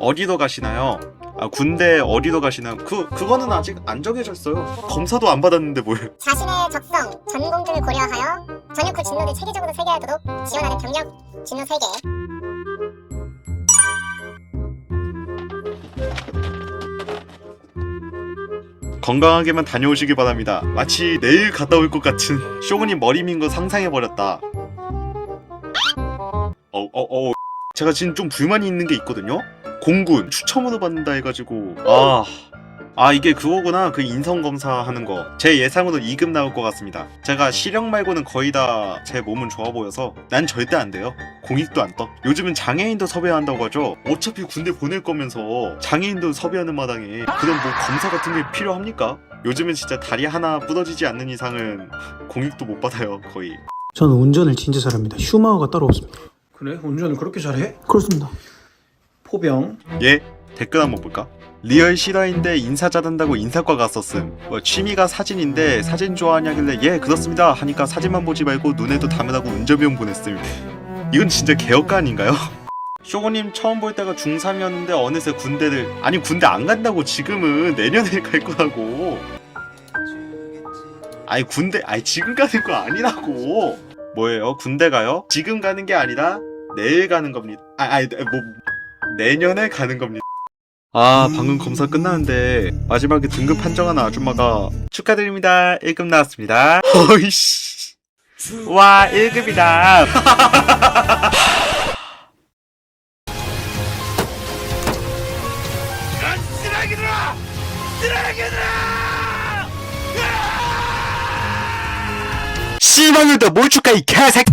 어디로 가시나요? 아 군대 어디로 가시나요? 그 그거는 아직 안 정해졌어요. 검사도 안 받았는데 뭘? 자신의 적성, 전공 등을 고려하여 전역 후 진로를 체계적으로 설계하도록 지원하는 병력 진로 설계. 건강하게만 다녀오시기 바랍니다. 마치 내일 갔다 올 것 같은 쇼군이 머리 민 거 상상해 버렸다. 어, 어, 어. 제가 지금 좀 불만이 있는 게 있거든요. 공군 추첨으로 받는다 해가지고 아. 아 이게 그거구나 그 인성 검사 하는 거 제 예상으로 2급 나올 것 같습니다 제가 시력 말고는 거의 다 제 몸은 좋아 보여서 난 절대 안 돼요 공익도 안 떠 요즘은 장애인도 섭외한다고 하죠 어차피 군대 보낼 거면서 장애인도 섭외하는 마당에 그런 뭐 검사 같은 게 필요합니까? 요즘은 진짜 다리 하나 부러지지 않는 이상은 공익도 못 받아요 거의 저는 운전을 진짜 잘합니다. 슈마어가 따로 없습니다. 그래? 운전을 그렇게 잘해? 그렇습니다. 포병 예 댓글 한번 볼까? 리얼 실화인데 인사 잘한다고 인사과 갔었음 뭐 취미가 사진인데 사진 좋아하냐길래 예 그렇습니다 하니까 사진만 보지 말고 눈에도 담으라고 운전비용 보냈음 이건 진짜 개혁가 아닌가요? 쇼고님 처음 볼 때가 중3이었는데 어느새 군대를 아니 군대 안 간다고 지금은 내년에 갈 거라고. 아니 군대 아니 지금 가는 거 아니라고. 뭐예요? 군대 가요? 지금 가는 게 아니라 내일 가는 겁니다. 아, 아니 뭐 내년에 가는 겁니다. 아 방금 검사 끝났는데 마지막에 등급 판정하는 아줌마가 축하드립니다. 1급 나왔습니다. 어이씨 와 1급이다. 씨발년도 뭘 축하 이 개새끼